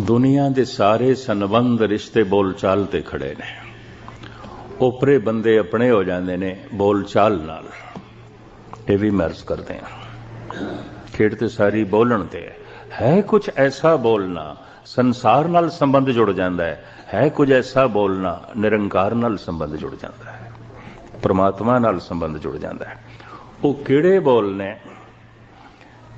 ਦੁਨੀਆ ਦੇ ਸਾਰੇ ਸੰਬੰਧ ਰਿਸ਼ਤੇ ਬੋਲਚਾਲ ਤੇ ਖੜੇ ਨੇ। ਉਪਰੇ ਬੰਦੇ ਆਪਣੇ ਹੋ ਜਾਂਦੇ ਨੇ ਬੋਲਚਾਲ ਨਾਲ। ਇਹ ਵੀ ਮਰਜ਼ ਕਰਦੇ ਆ ਖੇਡ ਤੇ ਸਾਰੀ ਬੋਲਣ ਤੇ ਹੈ। ਹੈ ਕੁਝ ਐਸਾ ਬੋਲਣਾ ਸੰਸਾਰ ਨਾਲ ਸੰਬੰਧ ਜੁੜ ਜਾਂਦਾ ਹੈ। ਹੈ ਕੁਝ ਐਸਾ ਬੋਲਣਾ ਨਿਰੰਕਾਰ ਨਾਲ ਸੰਬੰਧ ਜੁੜ ਜਾਂਦਾ ਹੈ। ਪ੍ਰਮਾਤਮਾ ਨਾਲ ਸੰਬੰਧ ਜੁੜ ਜਾਂਦਾ ਹੈ। ਉਹ ਕਿਹੜੇ ਬੋਲ ਨੇ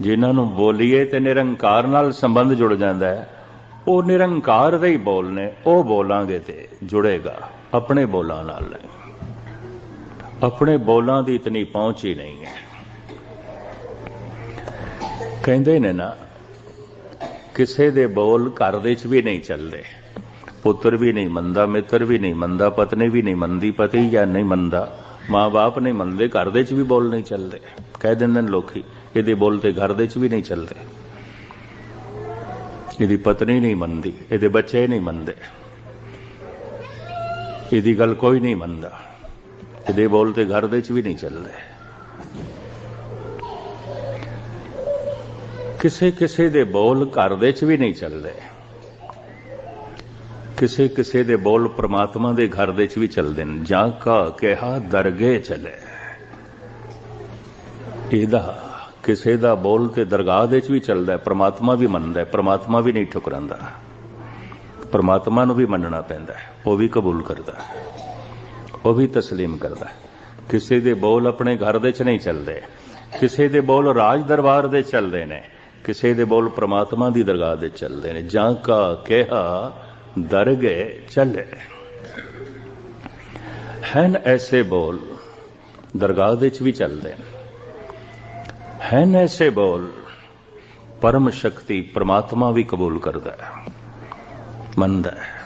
ਜਿਨ੍ਹਾਂ ਨੂੰ ਬੋਲੀਏ ਤੇ ਨਿਰੰਕਾਰ ਨਾਲ ਸੰਬੰਧ ਜੁੜ ਜਾਂਦਾ ਹੈ? ਉਹ ਨਿਰੰਕਾਰ ਦੇ ਹੀ ਬੋਲ ਨੇ, ਉਹ ਬੋਲਾਂਗੇ ਤੇ ਜੁੜੇਗਾ ਆਪਣੇ ਬੋਲਾਂ ਨਾਲ। ਨਹੀਂ ਆਪਣੇ ਬੋਲਾਂ ਦੀ ਇਤਨੀ ਪਹੁੰਚ ਹੀ ਨਹੀਂ ਹੈ। ਕਹਿੰਦੇ ਨੇ ਨਾ, ਕਿਸੇ ਦੇ ਬੋਲ ਘਰ ਦੇ ਚ ਵੀ ਨਹੀਂ ਚੱਲਦੇ। ਪੁੱਤਰ ਵੀ ਨਹੀਂ ਮੰਨਦਾ, ਮਿੱਤਰ ਵੀ ਨਹੀਂ ਮੰਨਦਾ, ਪਤਨੀ ਵੀ ਨਹੀਂ ਮੰਨਦੀ, ਪਤੀ ਜਾਂ ਨਹੀਂ ਮੰਨਦਾ, ਮਾਂ-ਬਾਪ ਨਹੀਂ ਮੰਨਦੇ, ਘਰ ਦੇ ਚ ਵੀ ਬੋਲ ਨਹੀਂ ਚੱਲਦੇ। ਕਹਿ ਦਿੰਦੇ ਨੇ ਲੋਕੀ, ਇਹਦੇ ਬੋਲ ਤੇ ਘਰ ਦੇ ਚ ਵੀ ਨਹੀਂ ਚੱਲਦੇ। ਇਹਦੀ ਪਤਨੀ ਨਹੀਂ ਮੰਨਦੀ, ਇਹਦੇ ਬੱਚੇ ਨਹੀਂ ਮੰਨਦੇ। ਇਹਦੀ ਗੱਲ ਕੋਈ ਨਹੀਂ ਮੰਨਦਾ। ਇਹਦੇ ਬੋਲ ਤੇ ਘਰ ਦੇ ਚ ਵੀ ਨਹੀਂ ਚੱਲਦੇ। ਕਿਸੇ ਕਿਸੇ ਦੇ ਬੋਲ ਘਰ ਦੇ ਚ ਵੀ ਨਹੀਂ ਚੱਲਦੇ। ਕਿਸੇ ਕਿਸੇ ਦੇ ਬੋਲ ਪ੍ਰਮਾਤਮਾ ਦੇ ਘਰ ਦੇ ਚ ਵੀ ਚੱਲਦੇ ਨੇ। ਜਾਂ ਕਾ ਕਿਹਾ ਦਰਗੇ ਚਲੇ। ਇਹਦਾ ਕਿਸੇ ਦਾ ਬੋਲ ਤੇ ਦਰਗਾਹ ਦੇ ਚ ਵੀ ਚੱਲਦਾ ਹੈ ਪ੍ਰਮਾਤਮਾ ਵੀ ਮੰਨਦਾ ਹੈ ਪ੍ਰਮਾਤਮਾ ਵੀ ਨਹੀਂ ਠੁਕਰਾਂਦਾ ਪ੍ਰਮਾਤਮਾ ਨੂੰ ਵੀ ਮੰਨਣਾ ਪੈਂਦਾ ਹੈ ਉਹ ਵੀ ਕਬੂਲ ਕਰਦਾ ਹੈ ਉਹ ਵੀ تسلیم ਕਰਦਾ ਹੈ ਕਿਸੇ ਦੇ ਬੋਲ ਆਪਣੇ ਘਰ ਦੇ ਚ ਨਹੀਂ ਚੱਲਦੇ ਕਿਸੇ ਦੇ ਬੋਲ ਰਾਜ ਦਰਬਾਰ ਦੇ ਚੱਲਦੇ ਨੇ ਕਿਸੇ ਦੇ ਬੋਲ ਪ੍ਰਮਾਤਮਾ ਦੀ ਦਰਗਾਹ ਦੇ ਚੱਲਦੇ ਨੇ ਜਾਂ ਕਾ ਕਿਹਾ ਦਰਗੇ ਚੱਲੇ ਹਨ ਐਸੇ ਬੋਲ ਦਰਗਾਹ ਦੇ ਚ ਵੀ ਚੱਲਦੇ ਨੇ ਹੈ ਐਸੇ ਬੋਲ? ਪਰਮ ਸ਼ਕਤੀ ਪ੍ਰਮਾਤਮਾ ਵੀ ਕਬੂਲ ਕਰਦਾ ਹੈ। ਮੰਨਦਾ ਹੈ।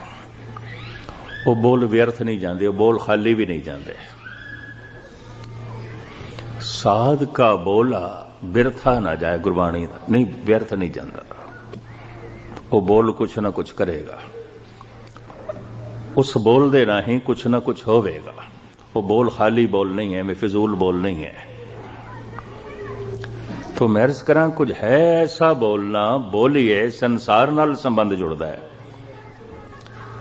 ਉਹ ਬੋਲ ਵਿਅਰਥ ਨਹੀਂ ਜਾਂਦੇ, ਉਹ ਬੋਲ ਖਾਲੀ ਵੀ ਨਹੀਂ ਜਾਂਦੇ। ਸਾਧ ਕਾ ਬੋਲਾ ਬਿਰਥਾ ਨਾ ਜਾਏ ਗੁਰਬਾਣੀ ਦਾ। ਨਹੀਂ, ਵਿਅਰਥ ਨਹੀਂ ਜਾਂਦਾ। ਉਹ ਬੋਲ ਕੁਛ ਨਾ ਕੁਛ ਕਰੇਗਾ। ਉਸ ਬੋਲ ਦੇ ਰਾਹੀਂ ਕੁਛ ਨਾ ਕੁਛ ਹੋਵੇਗਾ। ਉਹ ਬੋਲ ਖਾਲੀ ਬੋਲ ਨਹੀਂ ਹੈ ਮੈਂ ਫਿਜ਼ੂਲ ਬੋਲ ਨਹੀਂ ਹੈ। ਤੋਂ ਮੈਂ ਅਰਜ਼ ਕਰਾਂ, ਕੁਝ ਹੈ ਐਸਾ ਬੋਲਣਾ, ਬੋਲੀਏ, ਸੰਸਾਰ ਨਾਲ ਸੰਬੰਧ ਜੁੜਦਾ ਹੈ।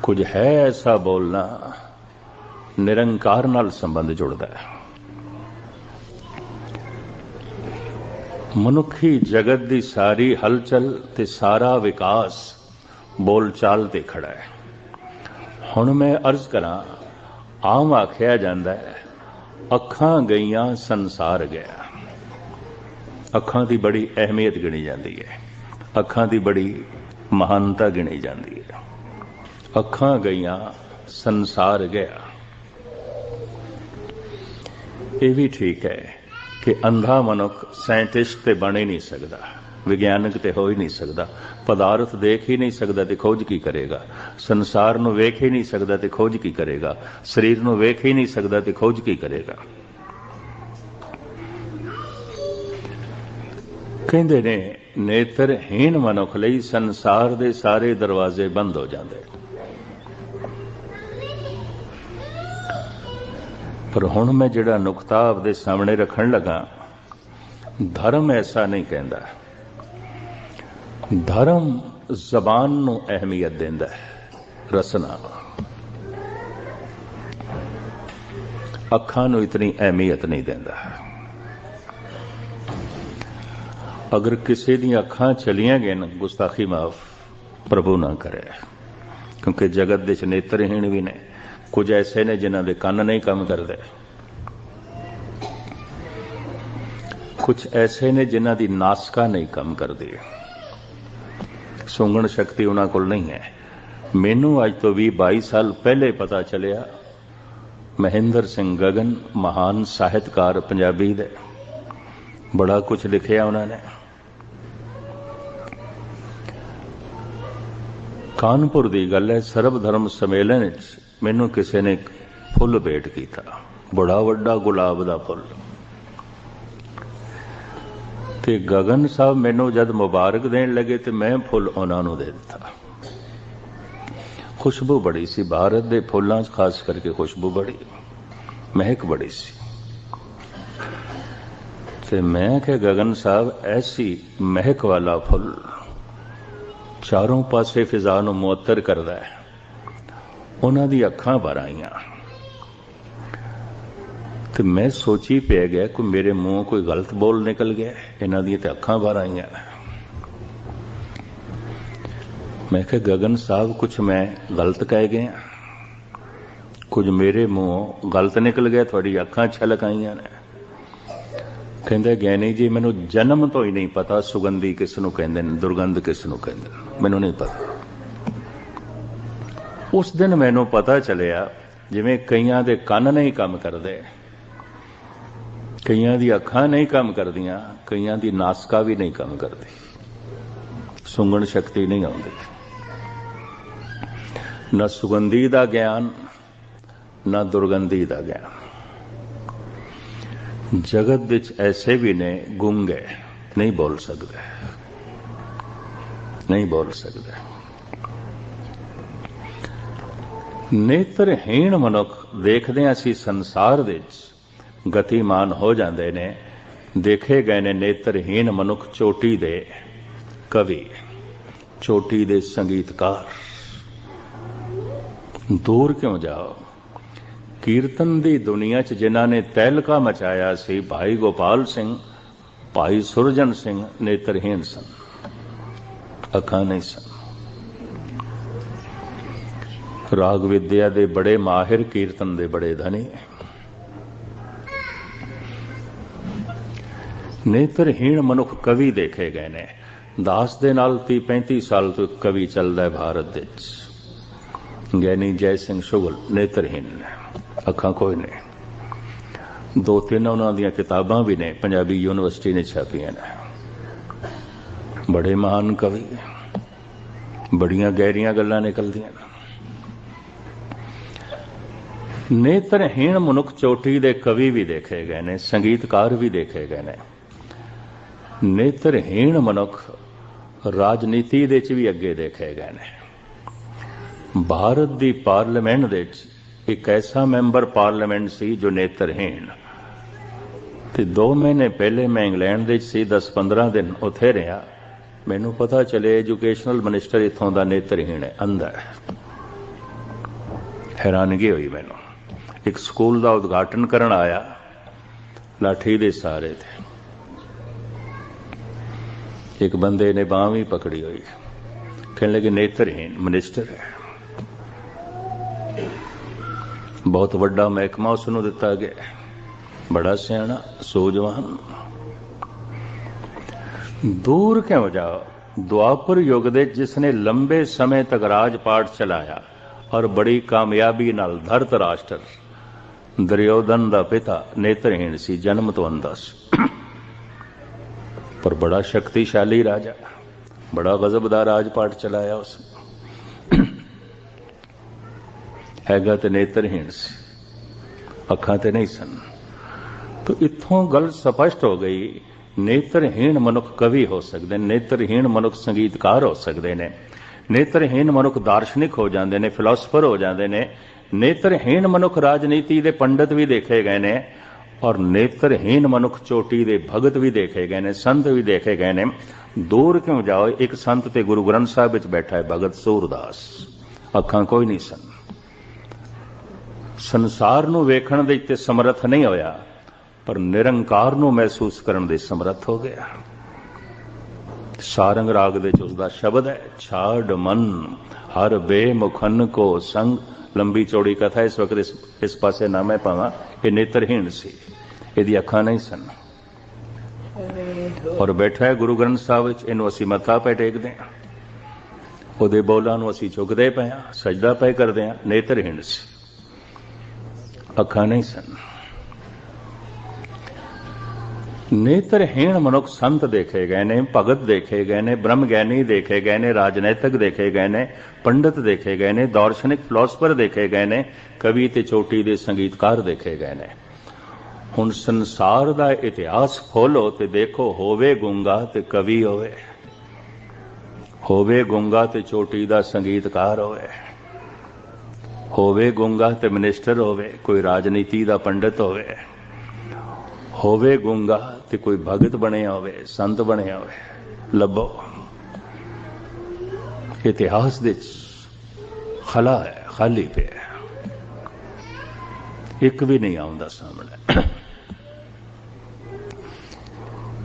ਕੁਝ ਹੈ ਐਸਾ ਬੋਲਣਾ, ਨਿਰੰਕਾਰ ਨਾਲ ਸੰਬੰਧ ਜੁੜਦਾ ਹੈ। ਮਨੁੱਖੀ ਜਗਤ ਦੀ ਸਾਰੀ ਹਲਚਲ ਤੇ ਸਾਰਾ ਵਿਕਾਸ ਬੋਲਚਾਲ ਤੇ ਖੜਾ ਹੈ। ਹੁਣ ਮੈਂ ਅਰਜ਼ ਕਰਾਂ, ਆਮ ਆਖਿਆ ਜਾਂਦਾ ਹੈ, ਅੱਖਾਂ ਗਈਆਂ ਸੰਸਾਰ ਗਿਆ। ਅੱਖਾਂ ਦੀ ਬੜੀ ਅਹਿਮੀਅਤ ਗਿਣੀ ਜਾਂਦੀ ਹੈ। ਅੱਖਾਂ ਦੀ ਬੜੀ ਮਹਾਨਤਾ ਗਿਣੀ ਜਾਂਦੀ ਹੈ। ਅੱਖਾਂ ਗਈਆਂ, ਸੰਸਾਰ ਗਿਆ। ਇਹ ਵੀ ਠੀਕ ਹੈ ਕਿ ਅੰਧਾ ਮਨੁੱਖ ਸਾਇੰਟਿਸਟ ਤੇ ਬਣ ਹੀ ਨਹੀਂ ਸਕਦਾ, ਵਿਗਿਆਨਕ ਤੇ ਹੋ ਹੀ ਨਹੀਂ ਸਕਦਾ, ਪਦਾਰਥ ਦੇਖ ਹੀ ਨਹੀਂ ਸਕਦਾ ਤੇ ਖੋਜ ਕੀ ਕਰੇਗਾ। ਸੰਸਾਰ ਨੂੰ ਵੇਖ ਹੀ ਨਹੀਂ ਸਕਦਾ ਤੇ ਖੋਜ ਕੀ ਕਰੇਗਾ। ਸਰੀਰ ਨੂੰ ਵੇਖ ਹੀ ਨਹੀਂ ਸਕਦਾ ਤੇ ਖੋਜ ਕੀ ਕਰੇਗਾ। ਕਹਿੰਦੇ ਨੇ ਨੇਤਰਹੀਣ ਮਨੁੱਖ ਲਈ ਸੰਸਾਰ ਦੇ ਸਾਰੇ ਦਰਵਾਜ਼ੇ ਬੰਦ ਹੋ ਜਾਂਦੇ। ਪਰ ਹੁਣ ਮੈਂ ਜਿਹੜਾ ਨੁਕਤਾ ਆਪਦੇ ਸਾਹਮਣੇ ਰੱਖਣ ਲੱਗਾ, ਧਰਮ ਐਸਾ ਨਹੀਂ ਕਹਿੰਦਾ। ਧਰਮ ਜ਼ਬਾਨ ਨੂੰ ਅਹਿਮੀਅਤ ਦਿੰਦਾ ਹੈ, ਰਸਨਾ ਅੱਖਾਂ ਨੂੰ ਇਤਨੀ ਅਹਿਮੀਅਤ ਨਹੀਂ ਦਿੰਦਾ। ਅਗਰ ਕਿਸੇ ਦੀਆਂ ਅੱਖਾਂ ਚਲੀਆਂ ਗਏ ਨਾ ਗੁਸਤਾਖੀ ਮਾਫ ਪ੍ਰਭੂ ਨਾ ਕਰੇ ਕਿਉਂਕਿ ਜਗਤ ਦੇ ਚ ਨੇਤਰਹੀਣ ਵੀ ਨੇ ਕੁਝ ਐਸੇ ਨੇ ਜਿਨ੍ਹਾਂ ਦੇ ਕੰਨ ਨਹੀਂ ਕੰਮ ਕਰਦੇ ਕੁਝ ਐਸੇ ਨੇ ਜਿਨ੍ਹਾਂ ਦੀ ਨਾਸਕਾ ਨਹੀਂ ਕੰਮ ਕਰਦੀ ਸੁੰਗਣ ਸ਼ਕਤੀ ਉਹਨਾਂ ਕੋਲ ਨਹੀਂ ਹੈ ਮੈਨੂੰ ਅੱਜ ਤੋਂ 20 22 ਸਾਲ ਪਹਿਲੇ ਪਤਾ ਚੱਲਿਆ ਮਹਿੰਦਰ ਸਿੰਘ ਗਗਨ ਮਹਾਨ ਸਾਹਿਤਕਾਰ ਪੰਜਾਬੀ ਦੇ ਬੜਾ ਕੁਝ ਲਿਖਿਆ ਉਹਨਾਂ ਨੇ। ਕਾਨਪੁਰ ਦੀ ਗੱਲ ਹੈ, ਸਰਬ ਧਰਮ ਸੰਮੇਲਨ ਵਿੱਚ ਮੈਨੂੰ ਕਿਸੇ ਨੇ ਫੁੱਲ ਭੇਟ ਕੀਤਾ। ਬੜਾ ਵੱਡਾ ਗੁਲਾਬ ਦਾ ਫੁੱਲ। ਤੇ ਗਗਨ ਸਾਹਿਬ ਮੈਨੂੰ ਜਦ ਮੁਬਾਰਕ ਦੇਣ ਲੱਗੇ ਤੇ ਮੈਂ ਫੁੱਲ ਉਹਨਾਂ ਨੂੰ ਦੇ ਦਿੱਤਾ। ਖੁਸ਼ਬੂ ਬੜੀ ਸੀ, ਭਾਰਤ ਦੇ ਫੁੱਲਾਂ 'ਚ ਖਾਸ ਕਰਕੇ ਖੁਸ਼ਬੂ ਬੜੀ। ਮਹਿਕ ਬੜੀ ਸੀ। ਤੇ ਮੈਂ ਕਿ ਗਗਨ ਸਾਹਿਬ, ਐਸੀ ਮਹਿਕ ਵਾਲਾ ਫੁੱਲ ਚਾਰੋਂ ਪਾਸੇ ਫਿਜ਼ਾ ਨੂੰ ਮੁਅੱਤਰ ਕਰਦਾ ਹੈ। ਉਹਨਾਂ ਦੀ ਅੱਖਾਂ ਭਰ ਆਈਆਂ। ਤੇ ਮੈਂ ਸੋਚੀ ਪੈ ਗਿਆ ਕਿ ਮੇਰੇ ਮੂੰਹ ਕੋਈ ਗਲਤ ਬੋਲ ਨਿਕਲ ਗਿਆ ਇਹਨਾਂ ਦੀਆਂ ਤੇ ਅੱਖਾਂ ਭਰ ਆਈਆਂ। ਮੈਂ ਕਿਹਾ, ਗਗਨ ਸਾਹਿਬ, ਕੁਝ ਮੈਂ ਗਲਤ ਕਹਿ ਗਿਆ। ਕੁਝ ਮੇਰੇ ਮੂੰਹੋਂ ਗਲਤ ਨਿਕਲ ਗਿਆ, ਤੁਹਾਡੀ ਅੱਖਾਂ ਛਲਕ ਆਈਆਂ ਨੇ। ਕਹਿੰਦੇ ਗਿਆਨੀ ਜੀ, ਮੈਨੂੰ ਜਨਮ ਤੋਂ ਹੀ ਨਹੀਂ ਪਤਾ ਸੁਗੰਧੀ ਕਿਸ ਨੂੰ ਕਹਿੰਦੇ ਨੇ, ਦੁਰਗੰਧ ਕਿਸ ਨੂੰ ਕਹਿੰਦੇ ਨੇ। ਮੈਨੂੰ ਨਹੀਂ ਪਤਾ। ਉਸ ਦਿਨ ਮੈਨੂੰ ਪਤਾ ਚੱਲਿਆ, ਜਿਵੇਂ ਕਈਆਂ ਦੇ ਕੰਨ ਨਹੀਂ ਕੰਮ ਕਰਦੇ, ਕਈਆਂ ਦੀ ਅੱਖਾਂ ਨਹੀਂ ਕੰਮ ਕਰਦੀਆਂ, ਕਈਆਂ ਦੀ ਨਾਸਕਾ ਵੀ ਨਹੀਂ ਕੰਮ ਕਰਦੀ। ਸੁੰਗਣ ਸ਼ਕਤੀ ਨਹੀਂ ਆਉਂਦੀ। ਨਾ ਸੁਗੰਧੀ ਦਾ ਗਿਆਨ, ਨਾ ਦੁਰਗੰਧੀ ਦਾ ਗਿਆਨ। ਜਗਤ ਵਿੱਚ ਐਸੇ ਵੀ ਨੇ ਗੁੰਗ ਹੈ ਨਹੀਂ ਬੋਲ ਸਕਦਾ। ਨਹੀਂ ਬੋਲ ਸਕਦਾ। ਨੇਤਰਹੀਣ ਮਨੁੱਖ ਦੇਖਦੇ ਹਾਂ ਅਸੀਂ ਸੰਸਾਰ ਵਿੱਚ, ਗਤੀਮਾਨ ਹੋ ਜਾਂਦੇ ਨੇ, ਦੇਖੇ ਗਏ ਨੇ ਨੇਤਰਹੀਣ ਮਨੁੱਖ ਚੋਟੀ ਦੇ ਕਵੀ, ਚੋਟੀ ਦੇ ਸੰਗੀਤਕਾਰ। ਦੂਰ ਕਿਉਂ ਜਾਓ? ਕੀਰਤਨ ਦੀ ਦੁਨੀਆ 'ਚ ਜਿਨ੍ਹਾਂ ਨੇ ਤਹਿਲਕਾ ਮਚਾਇਆ ਸੀ, ਭਾਈ ਗੋਪਾਲ ਸਿੰਘ, ਭਾਈ ਸੁਰਜਨ ਸਿੰਘ ਨੇਤਰਹੀਣ ਸਨ। ਅੱਖਾਂ ਨਹੀਂ ਸਨ। ਰਾਗ ਵਿਦਿਆ ਦੇ ਬੜੇ ਮਾਹਿਰ ਕੀਰਤਨ ਦੇ ਬੜੇ ਧਨੀ। ਨੇਤਰਹੀਣ ਮਨੁੱਖ ਕਵੀ ਦੇਖੇ ਗਏ ਨੇ। ਦਾਸ ਦੇ ਨਾਲ 30 35 ਸਾਲ ਤੋਂ ਕਵੀ ਚੱਲਦਾ ਹੈ ਭਾਰਤ ਵਿੱਚ। ਗਿਆਨੀ ਜੈ ਸਿੰਘ ਸ਼ੁਗਲ ਨੇਤਰਹੀਣ ਨੇ। ਅੱਖਾਂ ਕੋਈ ਨਹੀਂ ਦੋ ਤਿੰਨ ਉਹਨਾਂ ਦੀਆਂ ਕਿਤਾਬਾਂ ਵੀ ਨੇ, ਪੰਜਾਬੀ ਯੂਨੀਵਰਸਿਟੀ ਨੇ ਛਾਪੀਆਂ ਨੇ। ਬੜੇ ਮਹਾਨ ਕਵੀ ਬੜੀਆਂ ਗਹਿਰੀਆਂ ਗੱਲਾਂ ਨਿਕਲਦੀਆਂ ਨੇਤਰਹੀਣ ਮਨੁੱਖ ਚੋਟੀ ਦੇ ਕਵੀ ਵੀ ਦੇਖੇ ਗਏ ਨੇ, ਸੰਗੀਤਕਾਰ ਵੀ ਦੇਖੇ ਗਏ ਨੇ। ਨੇਤਰਹੀਣ ਮਨੁੱਖ ਰਾਜਨੀਤੀ ਦੇ ਵਿੱਚ ਵੀ ਅੱਗੇ ਦੇਖੇ ਗਏ ਨੇ। ਭਾਰਤ ਦੀ ਪਾਰਲੀਮੈਂਟ ਦੇ ਵਿੱਚ ਇੱਕ ਐਸਾ ਮੈਂਬਰ ਪਾਰਲੀਮੈਂਟ ਸੀ ਜੋ ਨੇਤਰਹੀਣ। ਤੇ 2 ਮਹੀਨੇ ਪਹਿਲੇ ਮੈਂ ਇੰਗਲੈਂਡ ਦੇ ਵਿੱਚ ਸੀ 10-15 ਦਿਨ ਉੱਥੇ ਰਿਹਾ। ਮੈਨੂੰ ਪਤਾ ਚੱਲੇ ਐਜੂਕੇਸ਼ਨਲ ਮਿਨਿਸਟਰ ਇਥੋਂ ਦਾ ਨੇਤਰਹੀਣ ਹੈ, ਅੰਦਰ ਹੈਰਾਨਗੀ ਹੋਈ ਮੈਨੂੰ। ਇੱਕ ਸਕੂਲ ਦਾ ਉਦਘਾਟਨ ਕਰਨ ਆਇਆ, ਲਾਠੀ ਦੇ ਸਾਰੇ ਤੇ। ਇੱਕ ਬੰਦੇ ਨੇ ਬਾਹ ਵੀ ਪਕੜੀ ਹੋਈ। ਕਹਿਣ ਲੱਗੇ, ਨੇਤਰਹੀਣ, ਮਿਨਿਸਟਰ ਹੈ। ਬਹੁਤ ਵੱਡਾ ਮਹਿਕਮਾ ਉਸ ਨੂੰ ਦਿੱਤਾ ਗਿਆ ਬੜਾ ਸਿਆਣਾ ਸੋਜਵਾਨ ਦੂਰ ਕਿਉਂ ਜਾ ਦੁਆਪਰ ਯੁੱਗ ਦੇ ਜਿਸ ਨੇ ਲੰਬੇ ਸਮੇਂ ਤੱਕ ਰਾਜ ਪਾਠ ਚਲਾਇਆ ਔਰ ਬੜੀ ਕਾਮਯਾਬੀ ਨਾਲ ਧਰਤ ਰਾਸ਼ਟਰ। ਦਰਿਓਦਨ ਦਾ ਪਿਤਾ ਨੇਤਰਹੀਣ ਸੀ, ਜਨਮ ਤੋਂ ਅੰਧਾ ਸੀ ਪਰ ਬੜਾ ਸ਼ਕਤੀਸ਼ਾਲੀ ਰਾਜਾ, ਬੜਾ ਗਜ਼ਬ ਦਾ ਰਾਜ ਪਾਠ ਚਲਾਇਆ ਉਸ ਹੈਗਾ ਤੇ ਨੇਤਰਹੀਣ ਸੀ। ਅੱਖਾਂ ਤੇ ਨਹੀਂ ਸਨ। ਤੋ ਇੱਥੋਂ ਗੱਲ ਸਪਸ਼ਟ ਹੋ ਗਈ, ਨੇਤਰਹੀਣ ਮਨੁੱਖ ਕਵੀ ਹੋ ਸਕਦੇ ਨੇ, ਨੇਤਰਹੀਣ ਮਨੁੱਖ ਸੰਗੀਤਕਾਰ ਹੋ ਸਕਦੇ ਨੇ, ਨੇਤਰਹੀਣ ਮਨੁੱਖ ਦਾਰਸ਼ਨਿਕ ਹੋ ਜਾਂਦੇ ਨੇ, ਫਿਲਾਸਫਰ ਹੋ ਜਾਂਦੇ ਨੇ, ਨੇਤਰਹੀਣ ਮਨੁੱਖ ਰਾਜਨੀਤੀ ਦੇ ਪੰਡਤ ਵੀ ਦੇਖੇ ਗਏ ਨੇ ਔਰ ਨੇਤਰਹੀਣ ਮਨੁੱਖ ਚੋਟੀ ਦੇ ਭਗਤ ਵੀ ਦੇਖੇ ਗਏ ਨੇ, ਸੰਤ ਵੀ ਦੇਖੇ ਗਏ ਨੇ। ਦੂਰ ਕਿਉਂ ਜਾਓ? ਇੱਕ ਸੰਤ ਤੇ ਗੁਰੂ ਗ੍ਰੰਥ ਸਾਹਿਬ ਵਿੱਚ ਬੈਠਾ ਹੈ ਭਗਤ ਸੂਰਦਾਸ। ਅੱਖਾਂ ਕੋਈ ਨਹੀਂ ਸਨ। ਸੰਸਾਰ ਨੂੰ ਵੇਖਣ ਦੇ ਤੇ ਸਮਰੱਥ ਨਹੀਂ ਹੋਇਆ ਪਰ ਨਿਰੰਕਾਰ ਨੂੰ ਮਹਿਸੂਸ ਕਰਨ ਦੇ ਸਮਰੱਥ ਹੋ ਗਿਆ। ਸਾਰੰਗ ਰਾਗ ਦੇ ਵਿੱਚ ਉਸ ਦਾ ਸ਼ਬਦ ਹੈ ਛਾੜ ਮਨ ਹਰ ਬੇਮੁਖਨ ਕੋ ਸੰਗ। ਲੰਬੀ ਚੌੜੀ ਕਥਾ ਇਸ ਵਕਤ ਇਸ, ਇਸ ਪਾਸੇ ਨਾ ਮੈਂ ਪਾਵਾਂ ਇਹ ਨੇਤਰਹੀਣ ਸੀ ਇਹਦੀ ਅੱਖਾਂ ਨਹੀਂ ਸਨ। ਔਰ ਬੈਠਾ ਹੈ ਗੁਰੂ ਗ੍ਰੰਥ ਸਾਹਿਬ ਵਿੱਚ ਇਹਨੂੰ ਅਸੀਂ ਮੱਥਾ ਪੈ ਟੇਕਦੇ ਹਾਂ। ਉਹਦੇ ਬੋਲਾਂ ਨੂੰ ਅਸੀਂ ਝੁਕਦੇ ਪਏ ਹਾਂ ਸਜਦਾ ਪਏ ਕਰਦੇ ਹਾਂ ਨੇਤਰਹੀਣ ਸੀ। ਅੱਖਾਂ ਨਹੀਂ ਸਨ। ਨੇਤਰਹੀਣ ਮਨੁੱਖ ਸੰਤ ਦੇਖੇ ਗਏ ਨੇ, ਭਗਤ ਦੇਖੇ ਗਏ ਨੇ ਬ੍ਰਹਮ ਗਿਆਨੀ ਦੇਖੇ ਗਏ ਨੇ, ਰਾਜਨੀਤਿਕ ਦੇਖੇ ਗਏ ਨੇ, ਪੰਡਤ ਦੇਖੇ ਗਏ ਨੇ, ਦਾਰਸ਼ਨਿਕ ਫਿਲਾਸਫਰ ਦੇਖੇ ਗਏ ਨੇ, ਕਵੀ ਤੇ ਚੋਟੀ ਦੇ ਸੰਗੀਤਕਾਰ ਦੇਖੇ ਗਏ ਨੇ। ਹੁਣ ਸੰਸਾਰ ਦਾ ਇਤਿਹਾਸ ਖੋਲੋ ਤੇ ਦੇਖੋ, ਹੋਵੇ ਗੁੰਗਾ ਤੇ ਕਵੀ ਹੋਵੇ ਹੋਵੇ ਗੁੰਗਾ ਤੇ ਚੋਟੀ ਦਾ ਸੰਗੀਤਕਾਰ ਹੋਵੇ। ਹੋਵੇ ਗੁੰਗਾ ਤੇ ਮਿਨਿਸਟਰ ਹੋਵੇ, ਕੋਈ ਰਾਜਨੀਤੀ ਦਾ ਪੰਡਤ ਹੋਵੇ ਹੋਵੇ ਗੁੰਗਾ ਤੇ ਕੋਈ ਭਗਤ ਬਣਿਆ ਹੋਵੇ, ਸੰਤ ਬਣਿਆ ਹੋਵੇ, ਲੱਭੋ। ਇਤਿਹਾਸ ਦੇ ਖਲਾ ਹੈ, ਖਾਲੀ ਪਿਆ ਇੱਕ ਵੀ ਨਹੀਂ ਆਉਂਦਾ ਸਾਹਮਣੇ।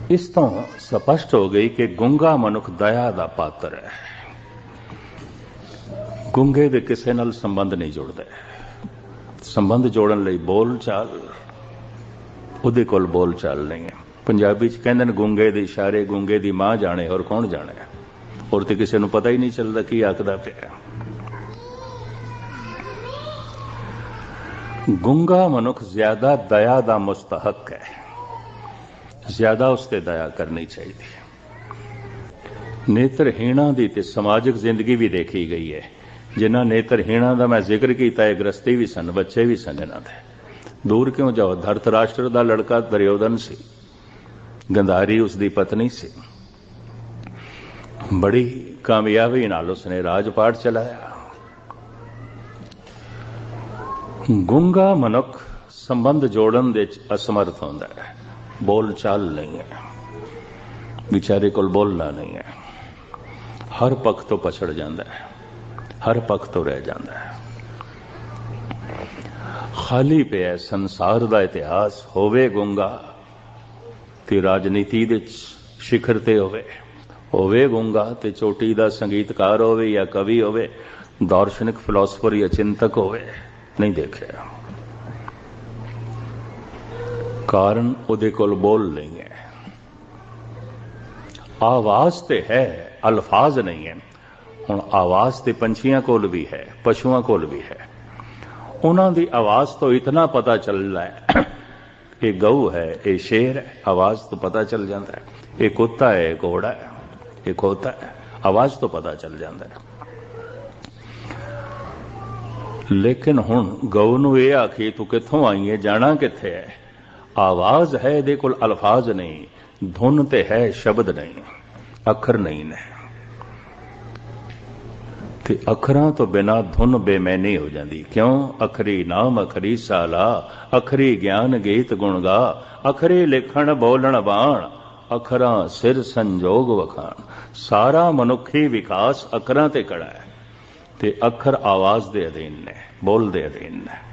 ਇਸ ਤੋਂ ਸਪਸ਼ਟ ਹੋ ਗਈ ਕਿ ਗੁੰਗਾ ਮਨੁੱਖ ਦਇਆ ਦਾ ਪਾਤਰ ਹੈ। ਗੁੰਗੇ ਦੇ ਕਿਸੇ ਨਾਲ ਸੰਬੰਧ ਨਹੀਂ ਜੁੜਦਾ। ਸੰਬੰਧ ਜੋੜਨ ਲਈ ਬੋਲ ਚਾਲ, ਉਹਦੇ ਕੋਲ ਬੋਲ ਚਾਲ ਨਹੀਂ ਹੈ। ਪੰਜਾਬੀ ਚ ਕਹਿੰਦੇ ਨੇ, ਗੁੰਗੇ ਦੇ ਇਸ਼ਾਰੇ, ਗੁੰਗੇ ਦੀ ਮਾਂ ਜਾਣੇ ਔਰ ਕੌਣ ਜਾਣੇ ਔਰ ਤੇ ਕਿਸੇ ਨੂੰ ਪਤਾ ਹੀ ਨਹੀਂ ਚੱਲਦਾ ਕੀ ਆਖਦਾ ਪਿਆ ਗੁੰਗਾ ਮਨੁੱਖ ਜ਼ਿਆਦਾ ਦਇਆ ਦਾ ਮੁਸਤਹਕ ਹੈ। ਜ਼ਿਆਦਾ ਉਸ ਤੇ ਦਇਆ ਕਰਨੀ ਚਾਹੀਦੀ ਹੈ। ਨੇਤਰਹੀਣਾ ਦੀ ਤੇ ਸਮਾਜਿਕ ਜ਼ਿੰਦਗੀ ਵੀ ਦੇਖੀ ਗਈ ਹੈ। ਜਿਨ੍ਹਾਂ ਨੇਤਰਹੀਣਾਂ ਦਾ ਮੈਂ ਜ਼ਿਕਰ ਕੀਤਾ ਹੈ ਗ੍ਰਸਤੀ ਵੀ ਸਨ, ਬੱਚੇ ਵੀ ਸਨ ਇਹਨਾਂ ਦੇ। ਦੂਰ ਕਿਉਂ ਜਾਓ? ਧਰਤਰਾਸ਼ਟਰ ਦਾ ਲੜਕਾ ਦਰਯੋਧਨ ਸੀ। ਗੰਧਾਰੀ ਉਸ ਦੀ ਪਤਨੀ ਸੀ। ਬੜੀ ਕਾਮਯਾਬੀ ਨਾਲ ਉਸਨੇ ਰਾਜਪਾਟ ਚਲਾਇਆ। ਗੁੰਗਾ ਮਨੁੱਖ ਸੰਬੰਧ ਜੋੜਨ ਦੇ ਵਿੱਚ ਅਸਮਰਥ ਹੁੰਦਾ ਹੈ। ਬੋਲ ਚਾਲ ਨਹੀਂ ਹੈ। ਵਿਚਾਰੇ ਕੋਲ ਬੋਲਣਾ ਨਹੀਂ ਹੈ। ਹਰ ਪੱਖ ਤੋਂ ਪਛੜ ਜਾਂਦਾ ਹੈ। ਹਰ ਪੱਖ ਤੋਂ ਰਹਿ ਜਾਂਦਾ ਹੈ। ਖਾਲੀ ਪਿਆ ਸੰਸਾਰ ਦਾ ਇਤਿਹਾਸ ਹੋਵੇ ਗੁੰਗਾ, ਤੇ ਰਾਜਨੀਤੀ ਦੇ ਸਿਖਰ ਤੇ ਹੋਵੇ। ਹੋਵੇ ਗੁੰਗਾ ਤੇ ਚੋਟੀ ਦਾ ਸੰਗੀਤਕਾਰ ਹੋਵੇ ਜਾਂ ਕਵੀ ਹੋਵੇ, ਦਾਰਸ਼ਨਿਕ ਫਿਲਾਸਫਰ ਜਾਂ ਚਿੰਤਕ ਹੋਵੇ, ਨਹੀਂ ਦੇਖਿਆ। ਕਾਰਨ ਉਹਦੇ ਕੋਲ ਬੋਲ ਨਹੀਂ ਹੈ। ਆਵਾਜ਼ ਤੇ ਹੈ, ਅਲਫਾਜ਼ ਨਹੀਂ ਹੈ। ਹੁਣ ਆਵਾਜ਼ ਤੇ ਪੰਛੀਆਂ ਕੋਲ ਵੀ ਹੈ, ਪਸ਼ੂਆਂ ਕੋਲ ਵੀ ਹੈ। ਉਹਨਾਂ ਦੀ ਆਵਾਜ਼ ਤੋਂ ਇਤਨਾ ਪਤਾ ਚੱਲਦਾ ਹੈ ਇਹ ਗਊ ਹੈ, ਇਹ ਸ਼ੇਰ ਹੈ, ਆਵਾਜ਼ ਤੋਂ ਪਤਾ ਚੱਲ ਜਾਂਦਾ ਹੈ। ਇਹ ਕੁੱਤਾ ਹੈ, ਇਹ ਘੋੜਾ ਹੈ, ਇਹ ਖੋਤਾ ਹੈ, ਆਵਾਜ਼ ਤੋਂ ਪਤਾ ਚੱਲ ਜਾਂਦਾ ਹੈ। ਲੇਕਿਨ ਹੁਣ ਗਊ ਨੂੰ ਇਹ ਆਖੀ, ਤੂੰ ਕਿੱਥੋਂ ਆਈ ਹੈ ਜਾਣਾ ਕਿੱਥੇ ਹੈ? ਆਵਾਜ਼ ਹੈ, ਇਹਦੇ ਕੋਲ ਅਲਫਾਜ਼ ਨਹੀਂ, ਧੁਨ ਤੇ ਹੈ, ਸ਼ਬਦ ਨਹੀਂ, ਅੱਖਰ ਨਹੀਂ ਨੇ। ਤੇ ਅੱਖਰਾਂ ਤੋਂ ਬਿਨਾ ਧੁਨ ਬੇਮੈਨੀ ਹੋ ਜਾਂਦੀ। ਕਿਉਂ? ਅਖਰੀ ਨਾਮ, ਅਖਰੀ ਸਾਲਾ, ਅਖਰੀ ਗਿਆਨ ਗੀਤ ਗੁਣ ਗਾ, ਅਖਰੀ ਲਿਖਣ ਬੋਲਣ ਬਾਣ, ਅੱਖਰਾਂ ਸਿਰ ਸੰਜੋਗ ਵਖਾਣ। ਸਾਰਾ ਮਨੁੱਖੀ ਵਿਕਾਸ ਅੱਖਰਾਂ ਤੇ ਕੜਾ ਹੈ ਤੇ ਅੱਖਰ ਆਵਾਜ਼ ਦੇ ਅਧੀਨ ਨੇ, ਬੋਲ ਦੇ ਅਧੀਨ ਨੇ।